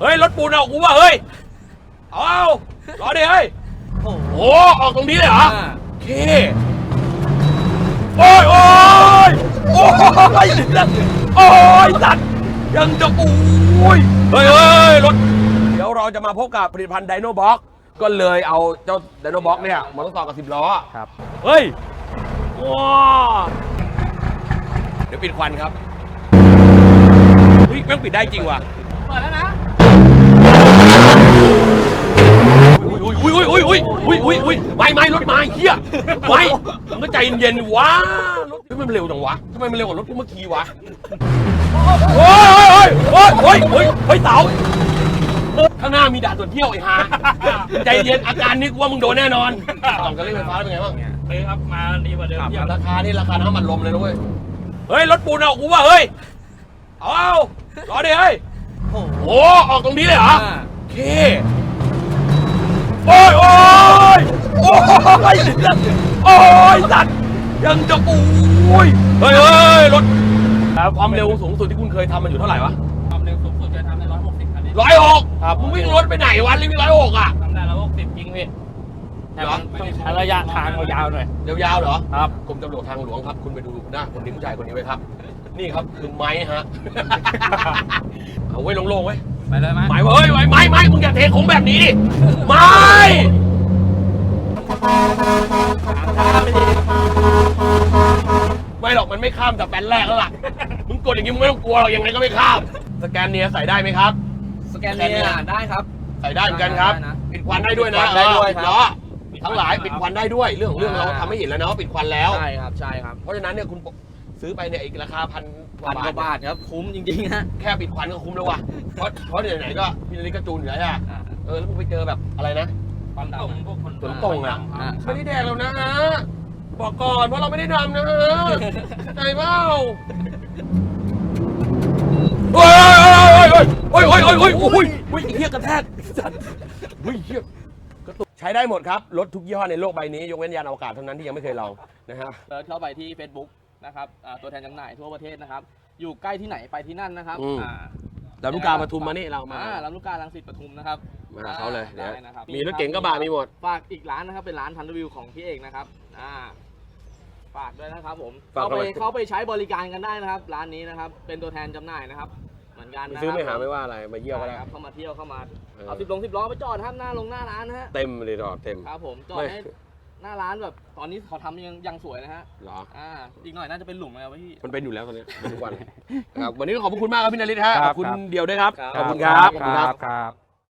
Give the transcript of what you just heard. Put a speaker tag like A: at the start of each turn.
A: เฮ้ย รถปูนเอากูว่าเฮ้ยเอาเอารอดิเฮ้ย
B: โอ้โห
A: โอ้ออกตรงนี้เลยเหรอ
B: อ่า
A: โอเค โอ้ยโอ้ยโอ้ยโอ้ยสัตว์ยังจะปูยเฮ้ยเฮ้ยรถ เดี๋ยวเราจะมาพบกับผลิตภัณฑ์ไดโนบ็อกก็เลยเอาเจ้าไดโนบ็อกเนี่ยมาทดสอบกับสิบล้อ
C: ครับ
A: เฮ้ยว้าเดี๋ยวปิดควันครับ เฮ้ยแม่งปิดได้จริงว่ะ
B: เปิดแล้วนะ
A: อุ้ยอุ้ยอุ้ยอุ้ยอุ้ยอุ้ยอุ้ยไม่ไม่รถมาเฮียไม่มึงก็ใจเย็นๆวะรถเฮ้ยมันเร็วจังวะทำไมมันเร็วกว่ารถกูเมื่อกี้วะโอ้ยโอ้ยโอ้ยโอ้ยเฮ้ยเต๋าข้างหน้ามีด่านตรวจเที่ยวไอ้ห่าใจเย็นอาการนี้กูว่ามึงโดนแน่นอนต่างกันเรื่องไฟฟ้าเป็นไงบ้าง
C: เฮ้ยครับมาดีกว่าเดิมเยอะ
A: ราคานี่ราคาน้ำมันลมเลยนะเว้ยเฮ้ยรถปูนเอากูว่าเฮ้ยเอาเอารอดิเฮ้ย
B: โอ้โห
A: โอ้ออกตรงนี้เลยเหรอ
B: อ่า
A: โอ เคโอ้ยโอ้ยโอ้ยโอ้ยสัตว์ยังจะปูยเฮ้ยเฮ้ยรถ
C: ครับ
A: ความเร็วสูงสุดที่คุณเคยทำมันอยู่เท่าไหร่วะ
C: ความเร็วสูงสุดจะทำได้ร้อยหกสิบคันนี้
A: ร้อยหก
C: ครับ
A: มึงวิ่งรถไปไหนวะรีบร้อยหกอะ
C: ทำได้ร้อยหกสิบจริงพี่แต่มันต้องใช้ระยะทางยาวๆหน่อย
A: ยาวๆเหรอ
C: ครับ
A: กรมตำรวจทางหลวงครับ คุณไปดูหน้าคนนี้ผู้ชายคนนี้ไว้ครับ นี่ครับคือไม้ฮะเอาไว้โล่งๆไว้
C: ไปเลยไหม
A: ไม้เว้ยไม้ไม้ไม้มึงอย่าเทของแบบนี้ดิไม้ไม่หรอกมันไม่ข้ามแต่แปนแรกแล้วล่ะ มึงกดอย่างนี้มึงไม่ต้องกลัวหรอกยังไงก็ไม่ข้าม สแกนเนียใส่ได้ไหมครับ
B: สแกนเนี่ยได้ครับ
A: ใส่ได้เหมือนกันครับ
B: ได้นะ
A: ปิดควันได้ด้วยนะ
B: ปิดควันได้ด้วย
A: เออ
B: ครับ
A: ล้อทั้งหลายปิดควันได้ด้วย เรื่องของเรื่อง
B: อ่า
A: เราทำให้เห็นแล้วนะว่าปิดควันแล้ว
B: ใช่ครับ ใช่ครับ
A: เพราะฉะนั้นเนี่ยคุณ ซื้อไปเนี่ยอีกราคาพันก
B: พั
A: ว่าน
B: ก
A: บา
B: ว่า
A: ท
B: บาทครับ คุ้มจริงๆฮะ
A: แค่ปิดควันก็คุ้มแล้วว่ะเพราะเพราะเดี๋ยวไหนก็พี่นาฬิกาจูนอยู่แล้วอะ
B: อ่า
A: เออแล้วมึงไปเจอแบบอะไรนะ
C: ความตรงพวกคน
A: ฝนตกอะ
B: อ่า
A: ไม่ได้แดกแล้วนะฮะบอกก่อนว่าเราไม่ได้ดำนะฮะใจเปล่าโอ้ยโอ้ยโอ้ยโอ้ยโอ้ยโอ้ยโอ้ยโอ้ยเฮียกระแทกสัตว์โอ้ยเฮียกระตุกใช้ได้หมดครับ รถทุกยี่ห้อในโลกใบนี้ ยกเว้นยานอวกาศเท่านั้นที่ยังไม่เคยลองนะฮะ
B: เซิร์ชเข้าไปที่ Facebook นะครับอ่าตัวแทนจำหน่ายทั่วประเทศนะครับ อยู่ใกล้ที่ไหนไปที่นั่นนะครับ
A: อืม
B: อ่า
A: ดาวลูกกาปทุมมานี่เรามา
B: อ่าลำลูกกาลังสิตปทุมนะครับ
A: มาหาเขาเลย
B: ได้
A: เดี๋ยว
B: นะครับ
A: มีรถเก๋งกระบะมีหมด
B: ฝากอีกร้านนะครับเป็นร้านทันวิวของพี่เอกนะครับอ่าฝากด้วยนะครับผม
A: ฝาก
B: เข้าไป
A: เข้าไป
B: เข้าไปใช้บริการกันได้นะครับ ร้านนี้นะครับ เป็นตัวแทนจำหน่ายนะครับ เหมือนกันนะ
A: ซื้อไม่หา
B: ครับ
A: ไม่ว่าอะไรมาเยี่ยวก็ได้
B: ใช่ครับเข้ามาเที่ยวเข้ามา
A: เออ
B: เอาสิบลงสิบล้อไปจอดห้ามหน้าลงหน้าร้านนะฮะ
A: เต็มเลยดอกเต็ม
B: ครับผมจอด
A: ไม่
B: ให้ หน้าร้านแบบตอนนี้เขาทำยังยังสวยนะฮะ
A: เหรอ
B: อ่าอีกหน่อยน่าจะเป็นหลุมแล้วพี่
A: มันเป็นอยู่แล้วตอนนี้เป็นทุกวันครับวันนี้ก็ขอบพระคุณมากครับพี่นาริตฮะ
C: ค
A: ข
C: รับ
A: อบคุณ
C: ครับ
A: เดียวด้วยครับ
B: ครับ
A: ขอบคุณครับ ขอบคุณ
C: ค
A: ค
C: รั
A: รั
C: บบครับ